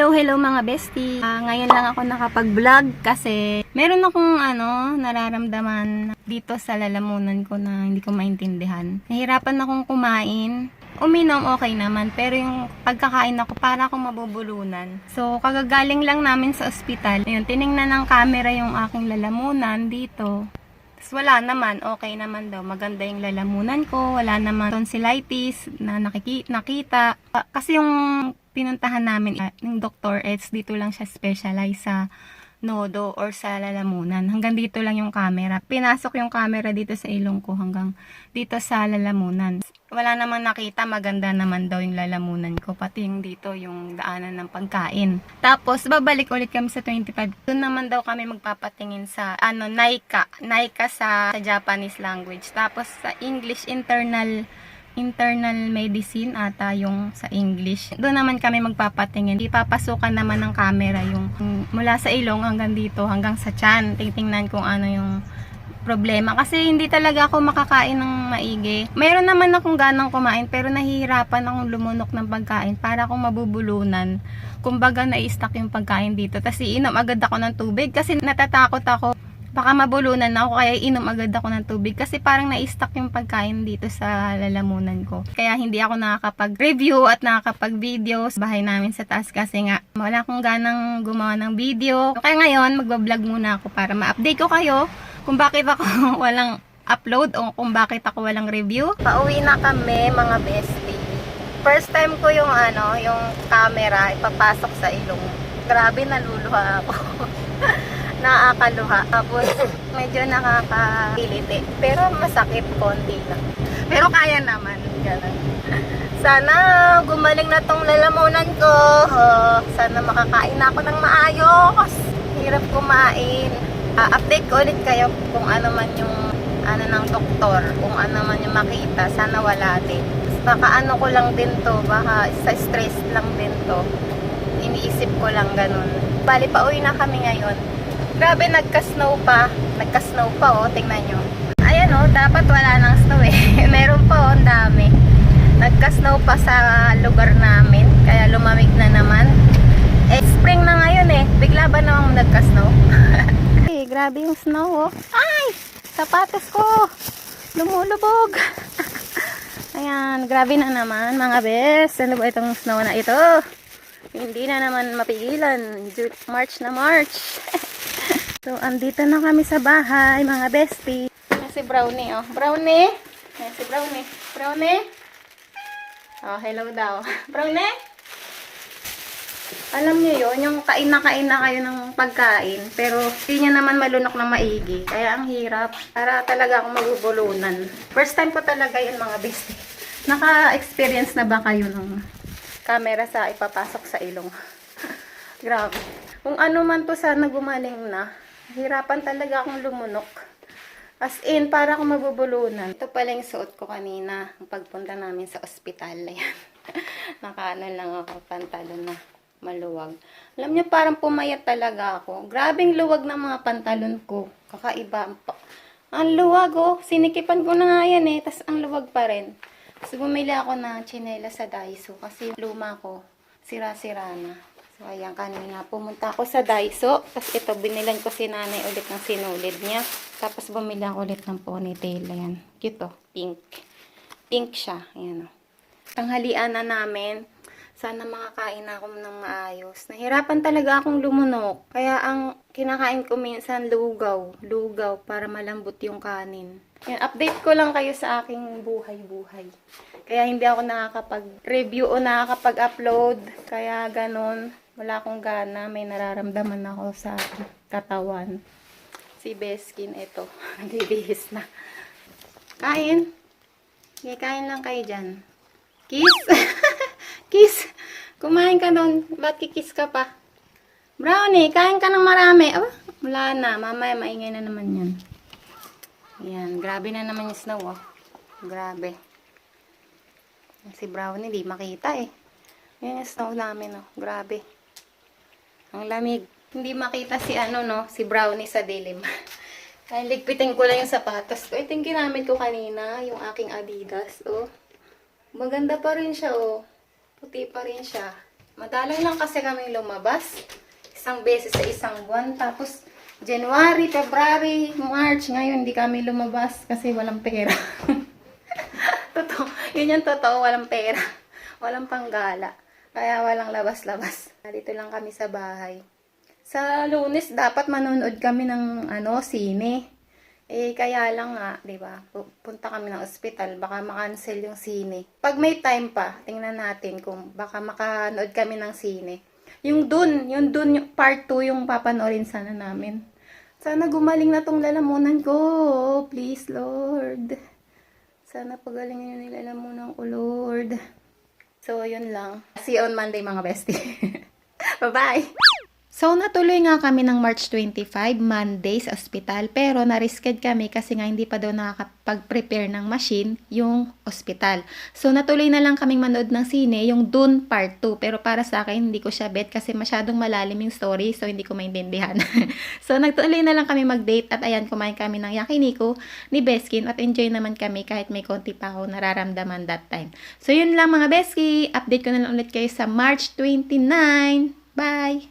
Hello, hello mga bestie. Ah, ngayon lang ako nakapag-vlog kasi meron akong ano, nararamdaman dito sa lalamunan ko na hindi ko maintindihan. Nahirapan akong kumain. Uminom okay naman, pero yung pagkakain ako para akong mabubulunan. So, kagagaling lang namin sa ospital. Ayun, tiningnan ng camera yung aking lalamunan dito. Tapos wala naman, okay naman daw. Maganda yung lalamunan ko, wala naman tonsillitis na nakiki- nakita. Ah, Kasi yung pinuntahan namin ng doktor, it's dito lang siya specialize sa nodo or sa lalamunan. Hanggang dito lang yung camera. Pinasok yung camera dito sa ilong ko hanggang dito sa lalamunan. Wala naman nakita, maganda naman daw yung lalamunan ko. Pati yung dito, yung daanan ng pagkain. Tapos, babalik ulit kami sa 25. Doon naman daw kami magpapatingin sa, ano, Naika. Naika sa, sa Japanese language. Tapos, sa English internal internal medicine ata yung sa English. Doon naman kami magpapatingin. Ipapasukan naman ng camera yung mula sa ilong hanggang dito, hanggang sa chan. Tingtingnan kung ano yung problema. Kasi hindi talaga ako makakain ng maigi. Mayroon naman akong ganang kumain pero nahihirapan akong lumunok ng pagkain para akong mabubulunan. Kumbaga na-stuck yung pagkain dito. Tapos iinom agad ako ng tubig kasi natatakot ako baka mabulunan ako kaya inom agad ako ng tubig kasi parang na-stuck yung pagkain dito sa lalamunan ko. Kaya hindi ako nakakapag-review at nakakapag-video sa bahay namin sa taas kasi nga wala akong ganang gumawa ng video. Kaya ngayon magbablog muna ako para ma-update ko kayo kung bakit ako walang upload o kung bakit ako walang review. Pauwi na kami mga bestie. First time ko yung ano, yung camera ipapasok sa ilong. Grabe naluluha ako. nakakaluha. Tapos, medyo nakakakiliti. Pero masakit konti lang. Pero kaya naman. Ganun. Sana gumaling na tong lalamunan ko. Sana makakain ako ng maayos. Hirap kumain. Ah, update ko ulit kayo kung ano man yung ano ng doktor, kung ano man yung makita, sana wala din. Baka ano ko lang din to, baka sa stress lang din to. Iniisip ko lang ganun. Bali, pauwi na kami ngayon. Grabe, nagka-snow pa. Nagka-snow pa, oh. Tingnan nyo. Ayan, oh. Dapat wala nang snow, eh. Meron pa, oh. Dami. Nagka-snow pa sa lugar namin. Kaya lumamig na naman. Eh, spring na ngayon, eh. Bigla ba namang nagka-snow? eh, grabe yung snow, oh. Ay! Sapatos ko! Lumulubog! Ayan, grabe na naman, mga bes. Ano ba itong snow na ito? Hindi na naman mapigilan. March na March. So, andito na kami sa bahay, mga bestie. Yan si Brownie, oh. Brownie? Yan si Brownie. Brownie? Oh, hello daw. Brownie? Alam niyo yon yung kain na kain na kayo ng pagkain, pero hindi niya naman malunok na maigi. Kaya ang hirap. Para talaga akong magubulunan. First time ko talaga yun, mga bestie. Naka-experience na ba kayo ng camera sa ipapasok sa ilong? Grabe. Kung ano man to sana gumaling na, hirapan talaga akong lumunok. As in, para akong mabubulunan. Ito pala yung suot ko kanina, ang pagpunta namin sa ospital. Ayan. Nakaano lang ako, pantalon na maluwag. Alam niyo, parang pumayat talaga ako. Grabing luwag ng mga pantalon ko. Kakaiba. Ang luwag, oh. Sinikipan ko na nga yan, eh. Tapos ang luwag pa rin. Tapos bumili ako ng chinela sa Daiso kasi luma ko, sira-sira na. So, ayan, kanina pumunta ako sa Daiso. Tapos ito, binilan ko si nanay ulit ng sinulid niya. Tapos bumili ako ulit ng ponytail. Ayan, cute oh, pink. Pink siya. Ayan oh. Tanghalian na namin. Sana makakain ako ng maayos. Nahirapan talaga akong lumunok. Kaya ang kinakain ko minsan lugaw. Lugaw para malambot yung kanin. Yan, update ko lang kayo sa aking buhay-buhay. Kaya hindi ako nakakapag-review o nakakapag-upload. Kaya ganun. Wala akong gana. May nararamdaman ako sa katawan. Si Beskin, ito. Nagbibihis na. Kain. Okay, kain lang kayo dyan. Kiss? kiss? Kumain ka doon. Ba't kikis ka pa? Brownie, kain ka ng marami. Oh, wala na. Mamaya maingay na naman yan. Ayan, grabe na naman yung snow, oh. Grabe. Si Brownie, di makita eh. Yan yung snow namin, oh. Grabe. Ang lamig. Hindi makita si ano, no? Si Brownie sa dilim. Kaya ligpitin ko lang yung sapatos ko. Ito yung ginamit ko kanina, yung aking Adidas, oh. Maganda pa rin siya, oh. Puti pa rin siya. Madalang lang kasi kami lumabas. Isang beses sa isang buwan. Tapos, January, February, March. Ngayon, hindi kami lumabas kasi walang pera. totoo. Yun yung totoo. Walang pera. Walang panggala. Kaya walang labas-labas. Dito lang kami sa bahay. Sa lunes, dapat manonood kami ng ano, sine. Eh, kaya lang nga, di ba? pu- Punta kami ng ospital, baka makancel yung sine. Pag may time pa, tingnan natin kung baka makanood kami ng sine. Yung dun, yung dun, yung part 2 yung papanoorin sana namin. Sana gumaling na tong lalamunan ko. Please, Lord. Sana pagalingin yung nilalamunan ko, Lord. So, yun lang. See you on Monday, mga bestie. Bye-bye! So, natuloy nga kami ng March 25, Monday sa ospital. Pero, narisked kami kasi nga hindi pa daw nakakapag-prepare ng machine yung ospital. So, natuloy na lang kaming manood ng sine, yung Dune Part 2. Pero para sa akin, hindi ko siya bet kasi masyadong malalim yung story. So, hindi ko maintindihan. so, nagtuloy na lang kami mag-date at ayan, kumain kami ng yakiniku ni Beskin at enjoy naman kami kahit may konti pa ako nararamdaman that time. So, yun lang mga Beski. Update ko na lang ulit kayo sa March 29. Bye!